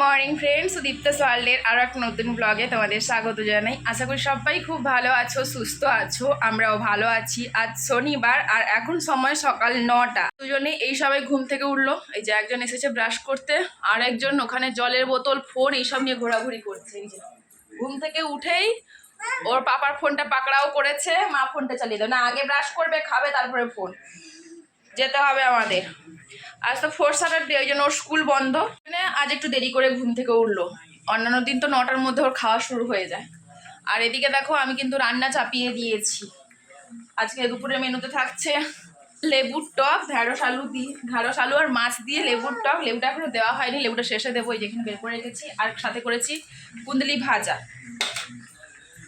Morning friends Dipta ওয়ার্ল্ডের আরও একটা নতুন ব্লগে তোমাদের স্বাগত জানাই। আশা করি সবাই খুব ভালো আছো, সুস্থ আছো, আমরাও ভালো আছি। আজ শনিবার আর এখন সময় সকাল নটা। দুজনে এই সবাই ঘুম থেকে উঠল। এই যে একজন এসেছে ব্রাশ করতে, আর একজন ওখানে জলের বোতল, ফোন এইসব নিয়ে ঘোরাঘুরি করছে। এই ঘুম থেকে উঠেই ওর পাপার ফোনটা পাকড়াও করেছে, মা ফোনটা চালিয়ে দাও না, আগে ব্রাশ করবে, খাবে, তারপরে ফোন। যেতে হবে আমাদের। আজ তো ফোর স্যাটারডে ওই জন্য ওর স্কুল বন্ধ। মানে আজ একটু দেরি করে ঘুম থেকে উঠল। অন্যান্য দিন তো নটার মধ্যে ওর খাওয়া শুরু হয়ে যায়। আর এদিকে দেখো, আমি কিন্তু রান্না চাপিয়ে দিয়েছি। আজকে দুপুরের মেনুতে থাকছে লেবুর টক ঢ্যাঁড়স আলু দিয়ে ঢ্যাঁড়স আলু আর মাছ দিয়ে লেবুর টক। লেবুটা এখনও দেওয়া হয়নি, লেবুটা শেষে দেবো, এই যেখানে বের করে রেখেছি। আর সাথে করেছি কুন্দলি ভাজা।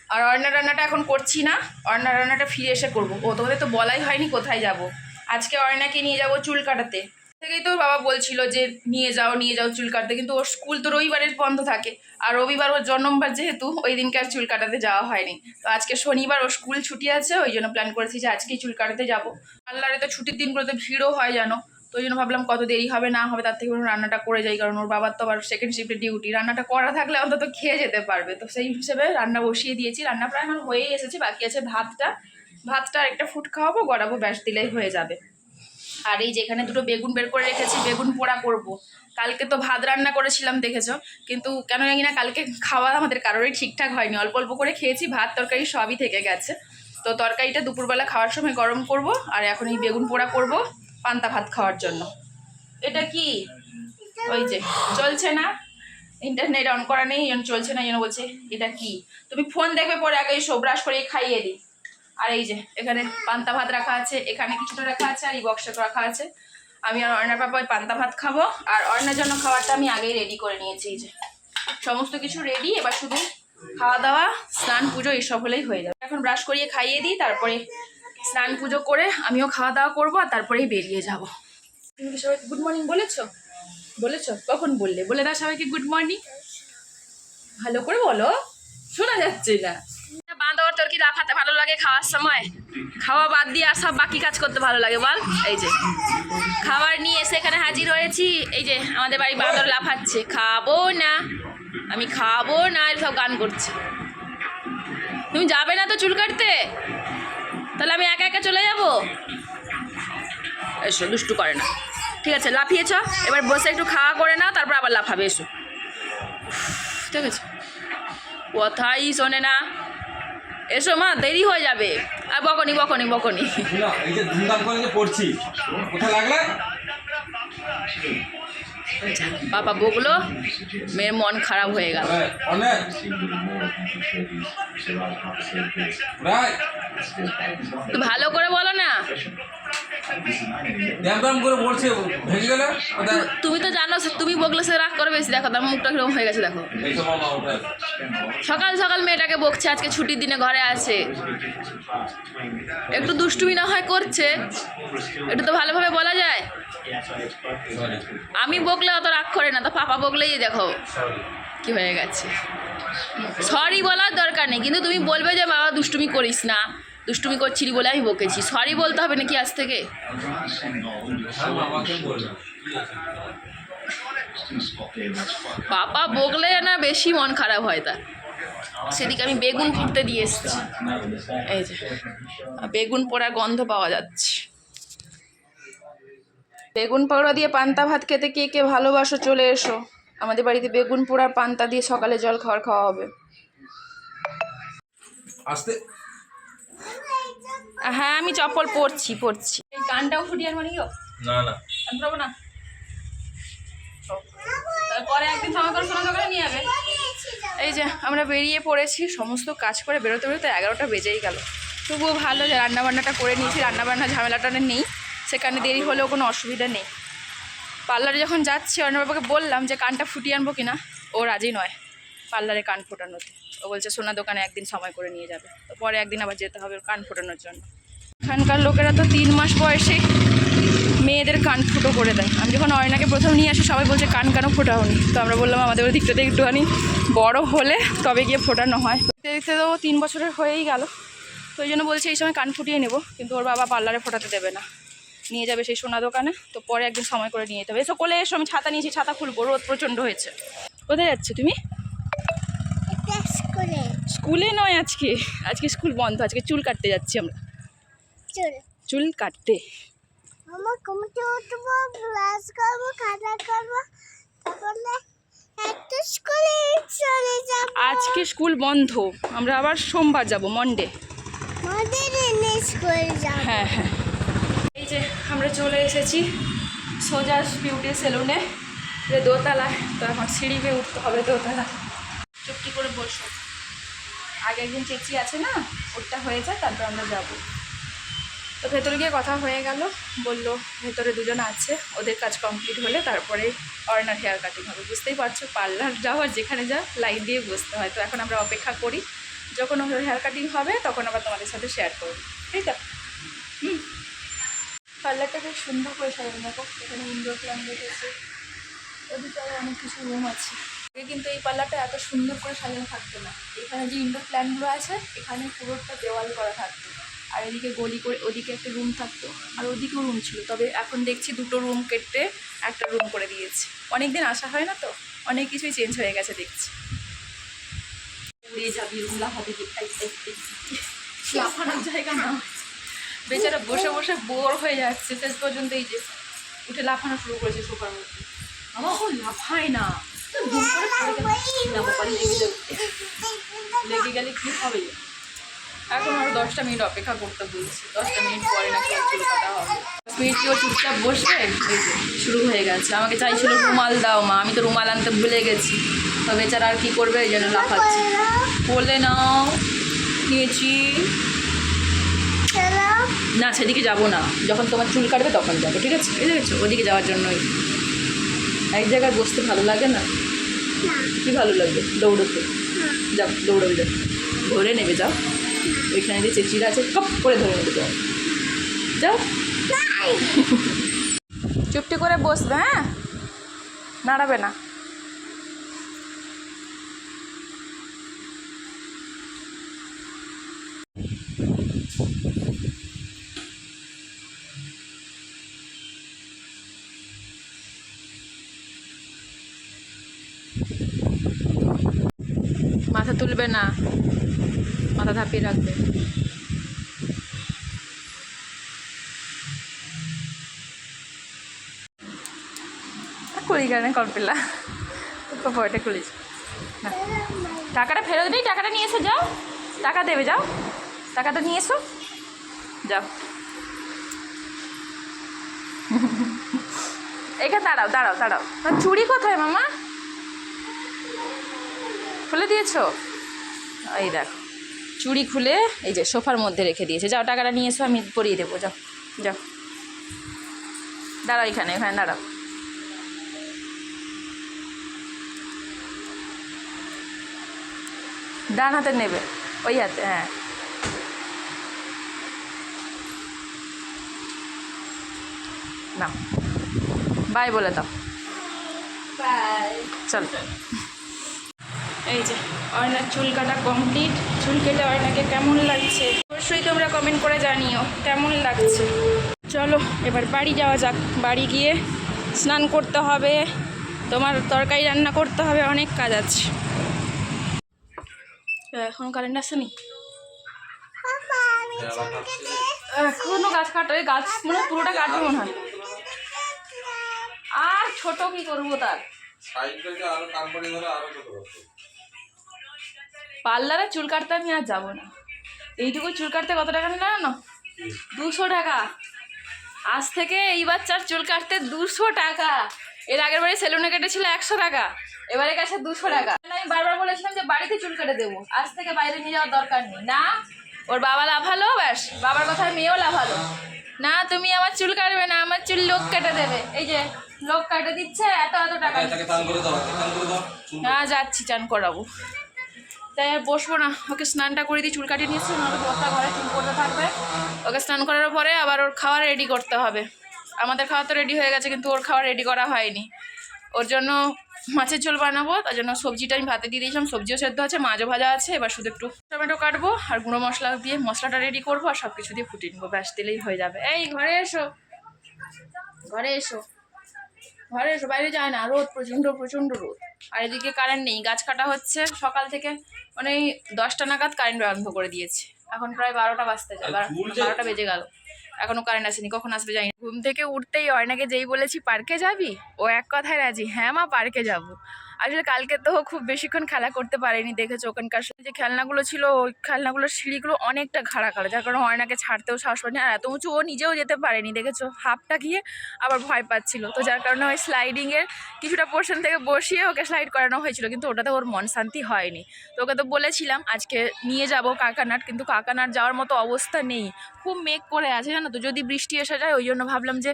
আর অর্ণা রান্নাটা এখন করছি না। অর্ণা রান্নাটা ফিরে এসে করব। ও, তোমাদের তো বলাই হয়নি কোথায় যাব। আজকে অয়নাকে নিয়ে যাব চুল কাটাতে। থেকেই তো বাবা বলছিল যে, নিয়ে যাও নিয়ে যাও চুল কাটতে। কিন্তু ওর স্কুল তো রবিবারের বন্ধ থাকে। আর রবিবার ওর জন্মবার যেহেতু, ওই দিনকে আর চুল কাটাতে যাওয়া হয়নি। তো আজকে শনিবার ওর স্কুল ছুটি আছে, ওই জন্য প্ল্যান করেছি যে আজকেই চুল কাটাতে যাব। পার্লারে তো ছুটির দিনগুলোতে ভিড়ও হয় জানো? তো ওই জন্য ভাবলাম কত দেরি হবে, না হবে, তার থেকে রান্নাটা করে যাই। কারণ ওর বাবার তো আবার সেকেন্ড শিফটে ডিউটি রান্নাটা করা থাকলে অন্তত খেয়ে যেতে পারবে। তো সেই হিসেবে রান্না বসিয়ে দিয়েছি। রান্না প্রায় আমার হয়েই এসেছে। বাকি আছে ভাতটা। ভাতটা একটা ফুট খাওয়াবো, গড়াবো, ব্যাস দিলেই হয়ে যাবে। আর এই যেখানে দুটো বেগুন বের করে রেখেছি, বেগুন পোড়া করব। কালকে তো ভাত রান্না করেছিলাম, দেখেছ? কিন্তু কেন জানি না কালকে খাওয়া আমাদের কারোরই ঠিকঠাক হয়নি। অল্প অল্প করে খেয়েছি, ভাত, তরকারি সবই থেকে গেছে। তো তরকারিটা দুপুরবেলা খাওয়ার সময় গরম করব, আর এখন এই বেগুন পোড়া করব পান্তা ভাত খাওয়ার জন্য। এটা কি? ওই যে, চলছে না? ইন্টারনেট অন করা নেই চলছে না জন্য বলছে, এটা কি? তুমি ফোন দেখবে পরে আগে সব ব্রাশ করে খাইয়ে দিই। আর এই যে, এখানে পান্তা ভাত রাখা আছে, এখানে কিছুটা রাখা আছে, আর এই বক্সে রাখা আছে। আমি আর অর্ণার পাপা ওই পান্তা ভাত খাব, আর অর্ণার জন্য খাবারটা আমি আগেই রেডি করে নিয়েছি, এই যে। সমস্ত কিছু রেডি এবার শুধু খাওয়া দাওয়া, স্নান পুজো এইসব হলেই হয়ে যাবে। এখন ব্রাশ করিয়ে খাইয়ে দিই, তারপরে স্নান পুজো করে আমিও খাওয়া দাওয়া করব, আর তারপরেই বেরিয়ে যাব। তুমি কি সবাইকে গুড মর্নিং বলেছ? বলেছ? কখন বললে? বলে দাও সবাইকে গুড মর্নিং ভালো করে বলো, শোনা যাচ্ছে না। বাঁধর তোর কি লাফাতে ভালো লাগে খাওয়ার সময়? খাওয়া বাদ দিয়ে আর সব বাকি কাজ করতে ভালো লাগে, বল। এই যে, খাবার নিয়ে এসে এখানে হাজির হয়েছি। এই যে, আমাদের বাড়ি বাঁদর লাফাচ্ছে। খাব না, আমি খাব না সব গান করছে। তুমি যাবে না তো চুল কাটতে? তাহলে আমি একা একা চলে যাব? এসো, দুষ্টু করে না। ঠিক আছে, লাফিয়েছ। এবার বসে একটু খাওয়া করে নাও, তারপর আবার লাফাবে, এসো। ঠিক আছে। কথাই শোনে না। এসো মা দেরি হয়ে যাবে। আর বকনি বকনি বকনি। না এই যে ধুমধাম করে যে পড়ছি কোথায় লাগলে? বাবা বকলো মেয়ের মন খারাপ হয়ে গেল। ভালো করে বলো না। ড্যাম ড্যাম করে পড়ছে ভেঙে গেলে তুমি তো জানো তুমি বকলে সে রাগ করে বেশি। দেখো তার মুখটা কীরকম হয়ে গেছে দেখো। সকাল সকাল মেয়েটাকে বকছে আজকে ছুটির দিনে ঘরে আছে। একটু দুষ্টুমি না হয় করছে। একটু তো ভালোভাবে বলা যায়। আমি বকলে অত রাগ করে না তো পাপা বকলেই দেখো কি হয়ে গেছে। সরি বলার দরকার নেই কিন্তু তুমি বলবে যে বাবা দুষ্টুমি করিস না। দুষ্টুমি করছিলি বলে আমি বকেছি। সরি বলতে হবে নাকি আজ থেকে? পাপা বকলে না বেশি মন খারাপ হয় তার। সেদিকে আমি বেগুন ফুটতে দিয়ে এসেছি। এই যে বেগুন পোড়া গন্ধ পাওয়া যাচ্ছে। বেগুন পোড়া দিয়ে পান্তা ভাত খেতে কে কে ভালোবাসো চলে এসো। আমাদের বাড়িতে বেগুন পোড়ার পান্তা দিয়ে সকালে জল খাওয়ার খাওয়া হবে। আসতে। হ্যাঁ আমি চপ্পল পরছি পরছি। এই কানটাও ফুটিয়ে আর মানে না না। আমি পারব না? তারপরে একদিন সময় করে সোনা দোকানে নিয়ে যাবে। এই যে আমরা বেরিয়ে পড়েছি সমস্ত কাজ করে বেরোতে বেরোতে এগারোটা বেজেই গেল। তবুও ভালো যে রান্নাবান্নাটা করে নিয়েছি রান্নাবান্না ঝামেলাটা নেই। সেখানে দেরি হলেও কোনো অসুবিধা নেই। পার্লারে যখন যাচ্ছি অর্ণবাবাকে বললাম যে কানটা ফুটিয়ে আনব কিনা? ও রাজি নয়। পার্লারে কান ফোটানোতে। ও বলছে, সোনা দোকানে একদিন সময় করে নিয়ে যাবে। তো পরে একদিন আবার যেতে হবে কান ফোটানোর জন্য। এখানকার লোকেরা তো তিন মাস বয়সে মেয়েদের কান ফুটো করে দেয়। আমি যখন অয়নাকে প্রথম নিয়ে আসি, সবাই বলছে, কান কেন ফোটাওনি? তো আমরা বললাম, আমাদের ওই দিকটাতে একটুখানি বড় হলে তবে গিয়ে ফোটানো হয়। দেখতে দেখতে তো তিন বছরের হয়েই গেল। তো ওই জন্য বলছে, এই সময় কান ফুটিয়ে নেব। কিন্তু ওর বাবা পার্লারে ফোটাতে দেবে না। নিয়ে যাবে সেই সোনা দোকানে। তো পরে একদিন সময় করে নিয়ে যেতে হবে। এসো, কোলে এসো, আমি ছাতা নিয়েছি, ছাতা খুলবো। রোদ প্রচণ্ড হয়েছে। কোথায় যাচ্ছে তুমি? স্কুলে নয় আজকে। আজকে স্কুল বন্ধ আজকে চুল কাটতে যাচ্ছি আমরা। চল? চুল কাটতে। আমার কমিটি উঠবো ক্লাস করব খাতা করব তারপরে একটা স্কুলে চলে যাব। আজকে স্কুল বন্ধ আমরা আবার সোমবার যাব মন্ডে স্কুলে যাব। হ্যাঁ হ্যাঁ। এই যে আমরা চলে এসেছি সোজা বিউটি সেলুনে দোতলায়। তো এখন সিঁড়ি বেয়ে উঠতে হবে দোতলা চুপটি করে বসো। আগে একদিন চেঁচি আছে না ওটা হয়ে যায়, তারপর আমরা যাব। তো ভেতরে গিয়ে কথা হয়ে গেল, বলল ভেতরে দুজন আছে, ওদের কাজ কমপ্লিট হলে তারপরে অর্নার হেয়ার কাটিং হবে। বুঝতেই পারছ, পার্লার যাওয়ার যেখানে যা লাইন দিয়ে বসতে হয়। তো এখন আমরা অপেক্ষা করি, যখন ওদের হেয়ার কাটিং হবে, তখন আবার তোমাদের সাথে শেয়ার করব। ঠিক আছে হুম। পার্লারটা বেশ সুন্দর করে সাজানো। দেখো, এখানে ইনডোর প্ল্যান রেখেছে ওদিকে আরও অনেক কিছু রুম আছে। আগে কিন্তু এই পার্লারটা এত সুন্দর করে সাজানো থাকতো না। এখানে যে ইনডোর প্ল্যানগুলো আছে এখানে পুরোটা দেওয়াল করা থাকতো। আর এদিকে গলি করে ওদিকে একটা রুম থাকতো। আর ওদিকেও রুম ছিল। তবে এখন দেখছি দুটো রুম কেটে একটা রুম করে দিয়েছে। অনেক দিন আসা হয় না তো? অনেক কিছুই চেঞ্জ হয়ে গেছে দেখছি। লাফানোর জায়গা না। বেচারা বসে বসে বোর হয়ে যাচ্ছে। শেষ পর্যন্ত এই যে উঠে লাফানো শুরু করেছে সোফার মধ্যে। আমার লাফায় না। লেগে গেলে কি হবে এখন আরও দশটা মিনিট অপেক্ষা করতে বলছি। দশটা মিনিট পরে না চুল কাটা হবে। মিনিট কেউ চুপচাপ বসে শুরু হয়ে গেছে। আমাকে চাইছিল রুমাল দাও মা। আমি তো রুমাল আনতে ভুলে গেছি। তো বেচারা আর কি করবে? এই জন্য লাফাচ্ছে। বলে নাও নিয়েছি। না সেদিকে যাব না। যখন তোমার চুল কাটবে তখন যাব ঠিক আছে? বুঝে গেছো ওদিকে যাওয়ার জন্যই। এক জায়গায় বসতে ভালো লাগে না? কি ভালো লাগবে দৌড়োতে? যাও দৌড়াবে। যাও ধরে নেবে যাও। ওইখানে যে চেচিরা আছে সব করে ধরে নেবে যাও। যাও। চুপটি করে বসবে হ্যাঁ? নাড়াবে না। তুলবে না। মাথা ধাপিয়ে রাখবে। কুড়ি কেন কল্পিলা? পয়টা খুলিস। টাকাটা ফেরত নেই টাকাটা নিয়ে এসো, যাও। টাকা দেবে, যাও। টাকাটা নিয়ে এসো। যাও। এখানে দাঁড়াও দাঁড়াও দাঁড়াও। চুড়ি কোথায় মামা? খুলে দিয়েছ? এই দেখো চুড়ি খুলে এই যে সোফার মধ্যে রেখে দিয়েছে। যাও টাকাটা নিয়ে এসো আমি পরিয়ে দেবো যাও যাও। দাঁড়াও এখানে এখানে দাঁড়াও। ডান হাতে নেবে ওই হাতে হ্যাঁ। না বাই বলে দাও। বাই। চল। এই যে, অর্ণার চুল কাটা কমপ্লিট চুল কেটে অর্ণাকে কেমন লাগছে? অবশ্যই তোমরা কমেন্ট করে জানিও, কেমন লাগছে? চলো, এবার বাড়ি যাওয়া যাক। বাড়ি গিয়ে স্নান করতে হবে। তোমার তরকারি রান্না করতে হবে, অনেক কাজ আছে। এখন কারেন্ট আসেনি? এখনও গাছ কাটা গাছ মনে পুরোটা কাটবে মনে হয়। আর ছোট কি করব তার? পার্লারে চুল কাটতে আমি আর যাব না। এইটুকু চুল কাটতে কত টাকা নিল জানো? দুশো টাকা। আজ থেকে এই বাচ্চার চুল কাটতে দুশো টাকা। এর আগের বারে সেলুনে কেটেছিল একশো টাকা। এবারে কাছে দুশো টাকা। আমি বারবার বলেছিলাম যে বাড়িতে চুল কেটে দেবো। আজ থেকে বাইরে নিয়ে যাওয়ার দরকার নেই। না ওর বাবা লাভালো ব্যাস। বাবার কথায় মেয়েও লাভালো না তুমি আমার চুল কাটবে না আমার চুল লোক কেটে দেবে। এই যে লোক কেটে দিচ্ছে এত এত টাকা চুল না যাচ্ছি চান করাবো। তাই আর বসবো না। ওকে স্নানটা করে দিয়ে চুল কাটিয়ে নিয়েছি, নাহলে বস্তা ঘরে চুল করতে থাকবে। ওকে স্নান করার পরে আবার ওর খাওয়া রেডি করতে হবে। আমাদের খাওয়া তো রেডি হয়ে গেছে, কিন্তু ওর খাওয়া রেডি করা হয়নি। ওর জন্য মাছের ঝোল বানাবো, তার জন্য সবজিটা আমি ভাতে দিয়ে দিয়েছিলাম, সবজিও সেদ্ধ আছে, মাছও ভাজা আছে, এবার শুধু একটু টমেটো কাটবো আর গুঁড়ো মশলা দিয়ে মশলাটা রেডি করব আর সব কিছু দিয়ে ফুটিয়ে নেব, ব্যাস, দিলেই হয়ে যাবে। এই, ঘরে এসো। ঘরে এসো। ঘরে বাইরে যায় না রোদ প্রচণ্ড প্রচণ্ড রোদ। আর এদিকে কারেন্ট নেই গাছ কাটা হচ্ছে। সকাল থেকে মানে দশটা নাগাদ কারেন্ট বন্ধ করে দিয়েছে। এখন প্রায় বারোটা বাজতে যায় বারোটা বেজে গেল। এখনও কারেন্ট আসেনি কখন আসবে যাই ঘুম থেকে উঠতেই অয়নাকে যেই বলেছি পার্কে যাবি? ও এক কথায় রাজি হ্যাঁ মা পার্কে যাব। আসলে কালকে তো খুব বেশিক্ষণ খেলা করতে পারেনি, দেখেছ? ওখানকার যে খেলনাগুলো ছিল, ওই খেলনাগুলোর সিঁড়িগুলো অনেকটা খাড়া খাড়া, যার কারণে অয়নাকে ছাড়তেও সাহস পায়নি আর এত উঁচু, ও নিজেও যেতে পারেনি, দেখেছ? হাফটা গিয়ে আবার ভয় পাচ্ছিল। তো যার কারণে ওই স্লাইডিংয়ের কিছুটা পোর্শন থেকে বসিয়ে ওকে স্লাইড করানো হয়েছিল, কিন্তু ওটাতে ওর মন শান্তি হয়নি। তো ওকে তো বলেছিলাম, আজকে নিয়ে যাব কাকানাট, কিন্তু কাকানাট যাওয়ার মতো অবস্থা নেই। খুব মেঘ করে আছে, জানো তো? যদি বৃষ্টি এসে যায়, ওই জন্য ভাবলাম যে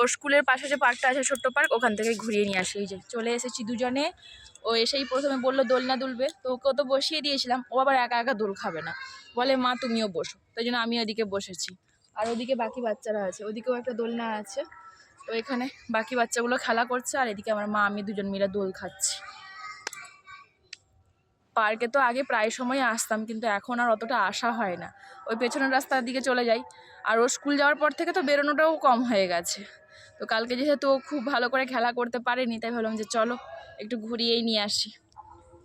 ওর স্কুলের পাশে যে পার্কটা আছে, ছোট্ট পার্ক ওখান থেকে ঘুরিয়ে নিয়ে আসি। এই যে চলে এসেছি দুজনে। ও এসেই প্রথমে বলল দোলনা দুলবে। তো ওকে তো বসিয়ে দিয়েছিলাম। ও আবার একা একা দোল খাবে না। বলে, মা, তুমিও বসো। তাই জন্য আমি ওদিকে বসেছি। আর ওদিকে বাকি বাচ্চারা আছে। ওদিকেও একটা দোলনা আছে। তো এখানে বাকি বাচ্চাগুলো খেলা করছে। আর এদিকে আমার মা, আমি দুজন মিলে দোল খাচ্ছি। পার্কে তো আগে প্রায় সময় আসতাম, কিন্তু এখন আর অতটা আসা হয় না। ওই পেছনের রাস্তার দিকে চলে যাই। আর ও স্কুল যাওয়ার পর থেকে তো বেরোনোটাও কম হয়ে গেছে। তো কালকে যেহেতু ও খুব ভালো করে খেলা করতে পারেনি, তাই ভাবলাম যে চলো একটু ঘুরিয়েই নিয়ে আসি।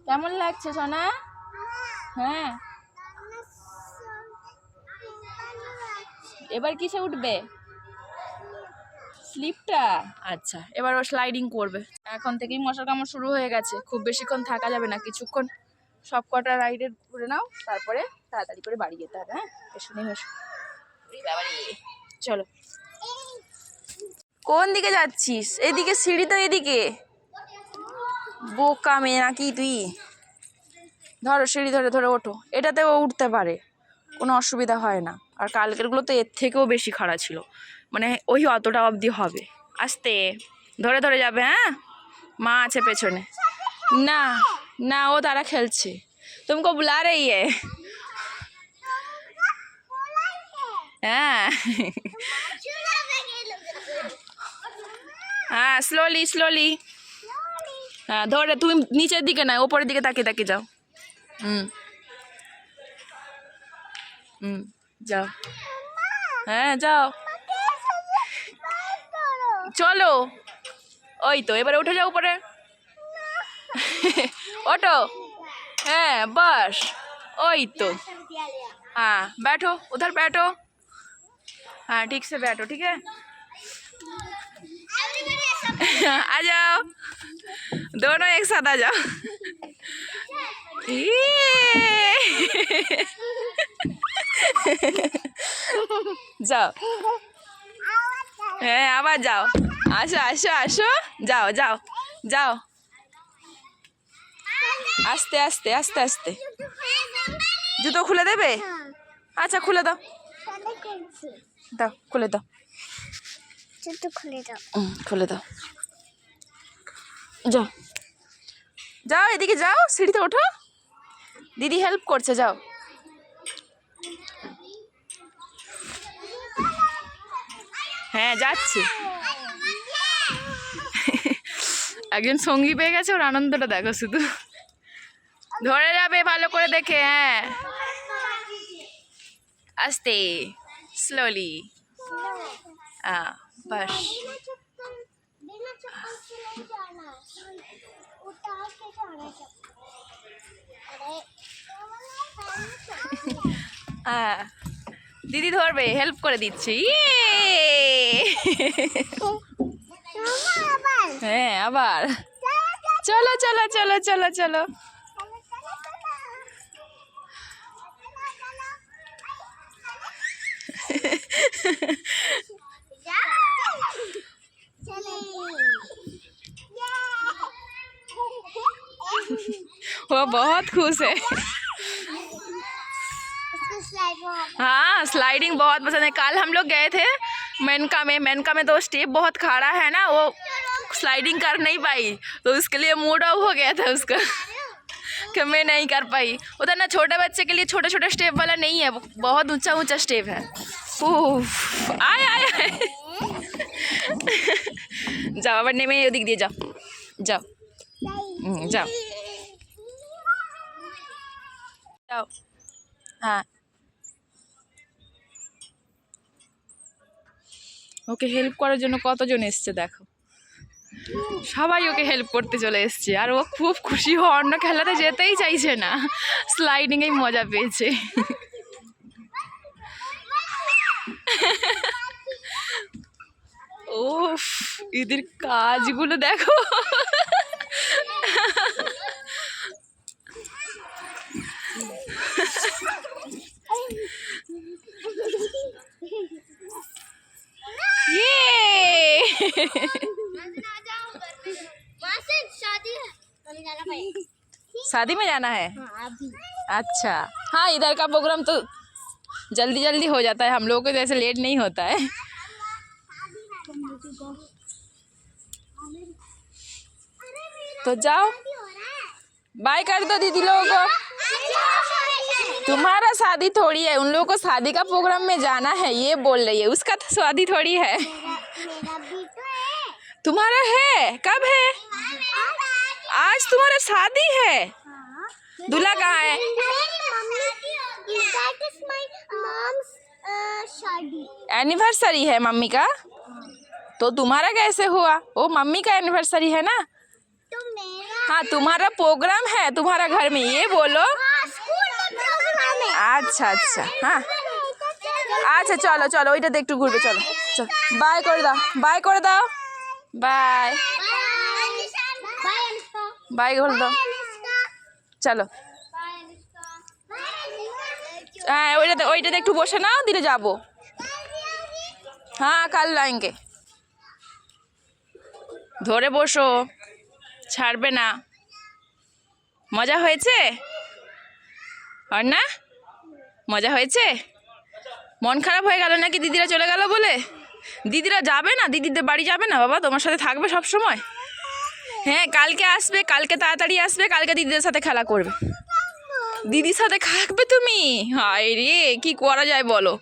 কেমন লাগছে সোনা? হ্যাঁ। এবার কিসে উঠবে? স্লিপটা? আচ্ছা এবার ও স্লাইডিং করবে। এখন থেকেই মশার কামড় শুরু হয়ে গেছে। খুব বেশিক্ষণ থাকা যাবে না, কিছুক্ষণ সব কটা রাইডে ঘুরে নাও, তারপরে তাড়াতাড়ি করে বাড়ি যেতে হবে হ্যাঁ? এসো নিয়ে এসো। চলো। কোন দিকে যাচ্ছিস? এদিকে সিঁড়ি তো এদিকে। বোকা মেয়ে নাকি তুই? ধরো সিঁড়ি ধরে ধরে ওঠো। এটাতেও উঠতে পারে। কোনো অসুবিধা হয় না। আর কালকেরগুলো তো এর থেকেও বেশি খাড়া ছিল। মানে ওই অতটা অবধি হবে। আস্তে। ধরে ধরে যাবে হ্যাঁ? মা আছে পেছনে। না না, ও তারা খেলছে। তুমকো বুলা है হ্যাঁ। হ্যাঁ স্লোলি স্লোলি হ্যাঁ ধরে তুমি নিচের দিকে না ওপরের দিকে তাকিয়ে তাকিয়ে যাও হুম হুম যাও হ্যাঁ যাও চলো ওই তো এবারে উঠে যাও উপরে ওটো হ্যাঁ বাস ওই তো हाँ बैठो उधर बैठो हाँ ठीक से बैठो ठीक है आ जाओ दोनों एक साथ आ जाओ যাও হ্যাঁ আবার যাও আসো আসো আসো যাও যাও যাও আস্তে আস্তে আস্তে আস্তে জুতো খুলে দেবে আচ্ছা খুলে দাও দাও খুলে দাও ছোট খুলে দাও হুম, খুলে দাও যাও। যাও এদিকে যাও, সিঁড়িতে ওঠো। দিদি হেল্প করছে, যাও। হ্যাঁ যাচ্ছি। একজন সঙ্গী পেয়ে গেছে, ওর আনন্দটা দেখো শুধু। ধরে যাবে ভালো করে দেখে হ্যাঁ। আস্তে স্লোলি বাস। দিদি ধরবে হেল্প করে দিচ্ছি। ইয়ে! হ্যাঁ আবার। চলো চলো চলো চলো চলো। वो बहुत खुश है। हाँ स्लाइडिंग बहुत पसंद है। कल हम लोग गए थे मेनका में। मेनका में तो स्टेप बहुत खाड़ा है ना वो स्लाइडिंग कर नहीं पाई। तो उसके लिए मूड ऑफ़ हो गया था उसका। कि मैं नहीं कर पाई। उधर ना छोटे बच्चे के लिए छोटे छोटे स्टेप वाला नहीं है। बहुत ऊँचा ऊँचा स्टेप है। उफ, आए आए आए। যাও, আবার নেমে ওদিক দিয়ে যাও। যাও। যাও। যাও। হ্যাঁ। ওকে হেল্প করার জন্য কতজন এসছে, দেখো। সবাই ওকে হেল্প করতে চলে এসছে। আর ও খুব খুশি ও অন্য খেলাতে যেতেই চাইছে না। স্লাইডিংয়েই মজা পেয়েছে। ওফ এদের কাজগুলো দেখো ये वहाँ से शादी है हमें जाना पड़ेगा शादी में जाना है हाँ अभी अच्छा हाँ इधर का प्रोग्राम तो जल्दी जल्दी हो जाता है हम लोगों को जैसे लेट नहीं होता है तो जाओ। बाय कर दो दीदी लोगों को। तुम्हारा शादी थोड़ी है उन लोगों को शादी का प्रोग्राम में जाना है ये बोल रही है। उसका तो शादी थोड़ी है। तुम्हारा है? कब है? आज तुम्हारा शादी है। दूल्हा कहाँ है? Mom's uh, एनिवर्सरी है मम्मी का? तो तुम्हारा कैसे हुआ वो मम्मी का एनिवर्सरी है ना तो मेरा हाँ तुम्हारा प्रोग्राम है तुम्हारा घर में ये बोलो हाँ स्कूल में प्रोग्राम है अच्छा अच्छा हाँ আচ্ছা চলো চলো ওইটাতে একটু ঘুরবে চলো চলো বাই করে দাও বাই করে দাও বাই बाय अनुष्का বাই করে দাও अनुष्का চলো बाय अनुष्का बाय হ্যাঁ ওইটাতে ওইটাতে একটু বসে নাও দিলে যাবো হ্যাঁ কাল লাইনকে ধরে বসো। ছাড়বে না। মজা হয়েছে? আর না মজা হয়েছে? মন খারাপ হয়ে গেল নাকি দিদিরা চলে গেল বলে? দিদিরা যাবে না? দিদিদের বাড়ি যাবে না বাবা? তোমার সাথে থাকবে সব সময়? হ্যাঁ কালকে আসবে, কালকে তাড়াতাড়ি আসবে, কালকে দিদিদের সাথে খেলা করবে। দিদির সাথে থাকবে তুমি? হায় রে, কী করা যায় বলো?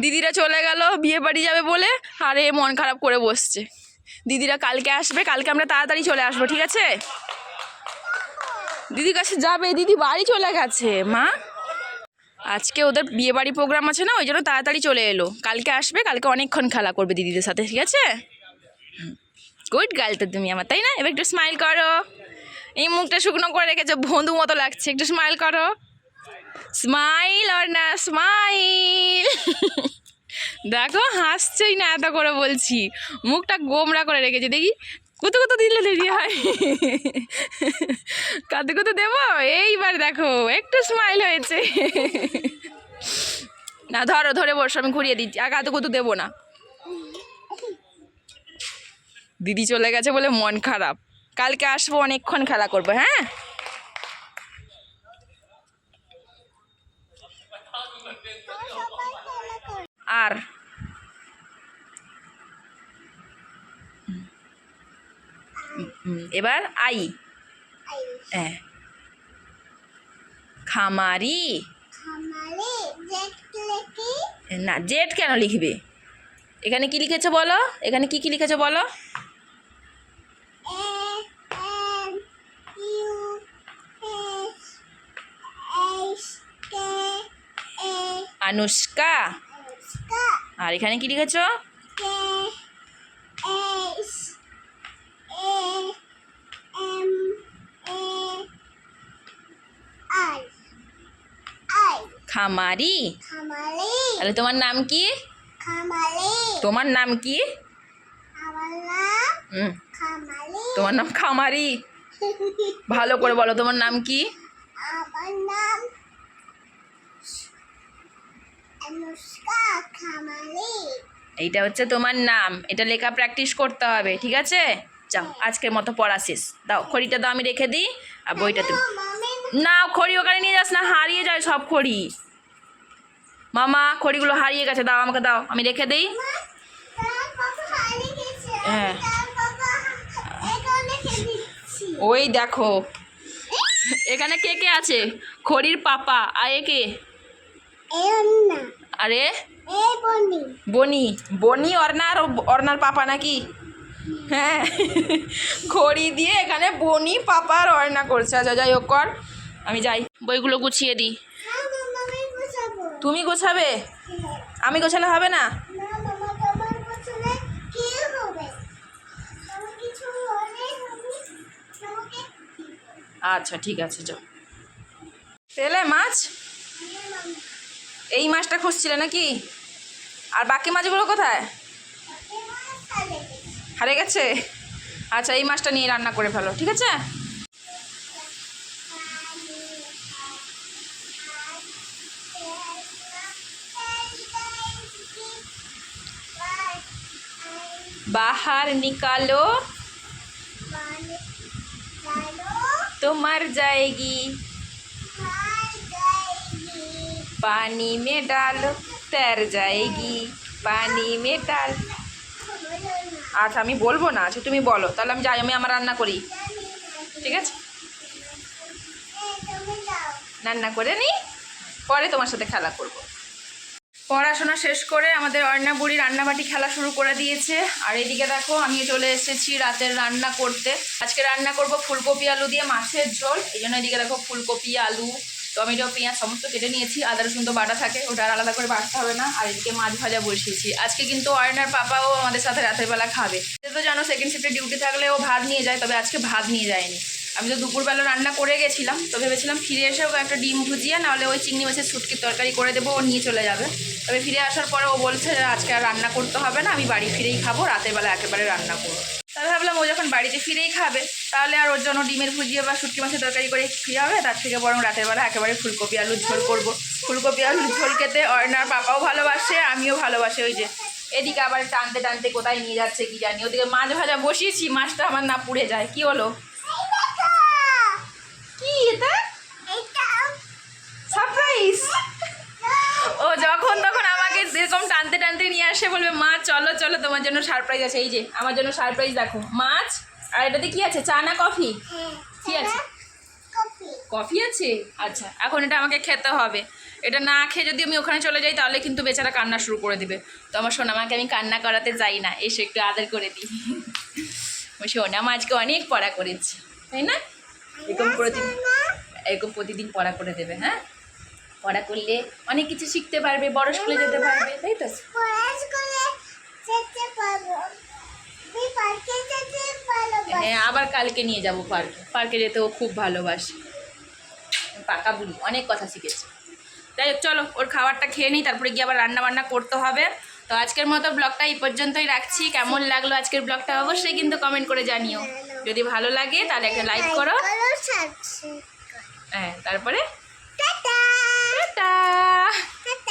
দিদিরা চলে গেল, বিয়ে বাড়ি যাবে বলে? আরে, মন খারাপ করে বসছে। দিদিরা কালকে আসবে, কালকে আমরা তাড়াতাড়ি চলে আসব, ঠিক আছে? দিদির কাছে যাবে, দিদি বাড়ি চলে গেছে, মা। আজকে ওদের বিয়ে বাড়ি প্রোগ্রাম আছে না, ওই জন্য তাড়াতাড়ি চলে এলো। কালকে আসবে, কালকে অনেকক্ষণ খেলা করবে দিদিদের সাথে, ঠিক আছে? গুড গার্ল তো তুমি আমার, তাই না? এবার একটু স্মাইল করো। এই মুখটা শুকনো করে রেখেছো, বন্ধু মতো লাগছে, একটু স্মাইল করো। স্মাইল আর না স্মাইল দেখো, হাসছেই না এত করে বলছি। মুখটা গোমরা করে রেখেছে। দেখি, কুতু কুতু দিলে দেরি হয়। কাতে কুতু দেবো? এইবার দেখো, একটু স্মাইল হয়েছে। না, ধরো, ধরে বসো, আমি ঘুরিয়ে দিচ্ছি। আর কাতে কুতু দেবো না। দিদি চলে গেছে বলে মন খারাপ। কালকে আসব, অনেকক্ষণ খেলা করব হ্যাঁ? আর এবার আই। হ্যাঁ। খামারি। না জেট কেন লিখবে? এখানে কি লিখেছে বলো? এখানে কি কি লিখেছে বলো? আনুষ্কা। আর এখানে কি লিখেছো? খামারি? তাহলে তোমার নাম কি? তোমার নাম কি? তোমার নাম খামারি। ভালো করে বলো, তোমার নাম কি? আমার নাম এইটা হচ্ছে তোমার নাম। এটা লেখা প্র্যাকটিস করতে হবে, ঠিক আছে? যাও, আজকের মতো পড়া শেষ। দাও, খড়িটা দাও, আমি রেখে দিই, আর বইটা তুমি না, খড়ি ওখানে নিয়ে যাস না, হারিয়ে যায় সব খড়ি। মামা, খড়িগুলো হারিয়ে গেছে, দাও আমাকে, দাও, আমি রেখে দিই। হ্যাঁ। ওই দেখো। এখানে কে কে আছে? খড়ির পাপা, আর এ কে? আরে? বনি। বনি? অর্নার অর্নার পাপা নাকি? হ্যাঁ। খড়ি দিয়ে এখানে বনি পাপা আর অর্ণা করছে। আচ্ছা যাই হোক কর। আমি যাই। বইগুলো গুছিয়ে দিই গোছাবো। তুমি গোছাবে? আমি গোছালে হবে না? আচ্ছা ঠিক আছে যাও। পেলে মাছ? এই মাছটা খুঁজছিলে নাকি আর বাকি মাছগুলো কোথায় হারে গেছে আচ্ছা এই মাছটা নিয়ে রান্না করে ফেলো ঠিক আছে बाहर निकालो तो मर जाएगी पानी में डालो तैर जाएगी पानी में डाल আচ্ছা আমি বলবো না আচ্ছা তুমি বলো তাহলে আমি যাই আমি আমার রান্না করি ঠিক আছে রান্না করে নি পরে তোমার সাথে খেলা করব পড়াশোনা শেষ করে আমাদের অর্ণা বুড়ি রান্নাবাটি খেলা শুরু করে দিয়েছে আর এদিকে দেখো আমি চলে এসেছি রাতের রান্না করতে আজকে রান্না করব ফুলকপি আলু দিয়ে মাছের ঝোল এই জন্য এদিকে দেখো ফুলকপি আলু টমেটো, পেঁয়াজ সমস্ত কেটে নিয়েছি। আদা, রসুন তো বাটা থাকে, ওটা আর আলাদা করে বাটতে হবে না। আর এদিকে মাছ ভাজা বসিয়েছি। আজকে কিন্তু অর্ণার পাপাও আমাদের সাথে রাতের বেলা খাবে। তো জানো সেকেন্ড শিফটে ডিউটি থাকলে ও ভাত নিয়ে যায়, তবে আজকে ভাত নিয়ে যায়নি। আমি তো দুপুরবেলা রান্না করে গেছিলাম, তো ভেবেছিলাম ফিরে এসে ওকে একটা ডিম ভুজিয়ে, নাহলে ওই চিংড়ি মাছের শুটকির তরকারি করে দেবো, ও নিয়ে চলে যাবে। তবে ফিরে আসার পরে ও বলছে আজকে আর রান্না করতে হবে না, আমি বাড়ি ফিরেই খাব, রাতের বেলা একেবারে রান্না করব। তাহলে ভাবলাম ও যখন বাড়িতে ফিরেই খাবে তাহলে আর ওর জন্য ডিমের ভুজিয়ে বা শুটকি মাছের তরকারি করে কী হবে? তার থেকে বরং রাতের বেলা একেবারে ফুলকপি আলুর ঝোল করব। ফুলকপি আলুর ঝোল খেতে অর্ণার পাপাও ভালোবাসে আমিও ভালোবাসি। ওই যে এদিকে আবার টানতে টানতে কোথায় নিয়ে যাচ্ছে কি জানি। ওদিকে মাছ ভাজা বসিয়েছি মাছটা আমার না পুড়ে যায়। কি হলো কি এটা? সারপ্রাইজ ও যখন তখন এরকম টানতে টানতে নিয়ে আসে বলবে মা চলো চলো তোমার জন্য সারপ্রাইজ আছে। এই যে আমার জন্য সারপ্রাইজ দেখো। মাছ আর এটাতে কি আছে? চা না কফি? কি আছে? কফি। আছে? আচ্ছা এখন এটা আমাকে খেতে হবে। এটা না খেয়ে যদি আমি ওখানে চলে যাই তাহলে কিন্তু বেচারা কান্না শুরু করে দিবে। তো আমার সোনামাকে আমি কান্না করাতে যাই না এসে একটু আদর করে দিই। ওই সোনামা আজকে অনেক পড়া করেছে তাই না? এরকম প্রতিদিন এরকম প্রতিদিন পড়া করে দেবে হ্যাঁ? পড়া করলে অনেক কিছু শিখতে পারবে বড় স্কুলে যেতে পারবে তাই তো? হ্যাঁ আবার কালকে নিয়ে যাব পার্কে পার্কে যেতে ও খুব ভালোবাসে। পাকা বুড়ি অনেক কথা শিখেছে। তাই চলো ওর খাবারটা খেয়ে নিই তারপরে গিয়ে আবার রান্না বান্না করতে হবে। তো আজকের মতো ব্লগটা এই পর্যন্তই রাখছি। কেমন লাগল আজকের ব্লগটা অবশ্যই কিন্তু কমেন্ট করে জানিও। যদি ভালো লাগে তাহলে একটা লাইক করো। হ্যাঁ তারপরে? টাটা! kita.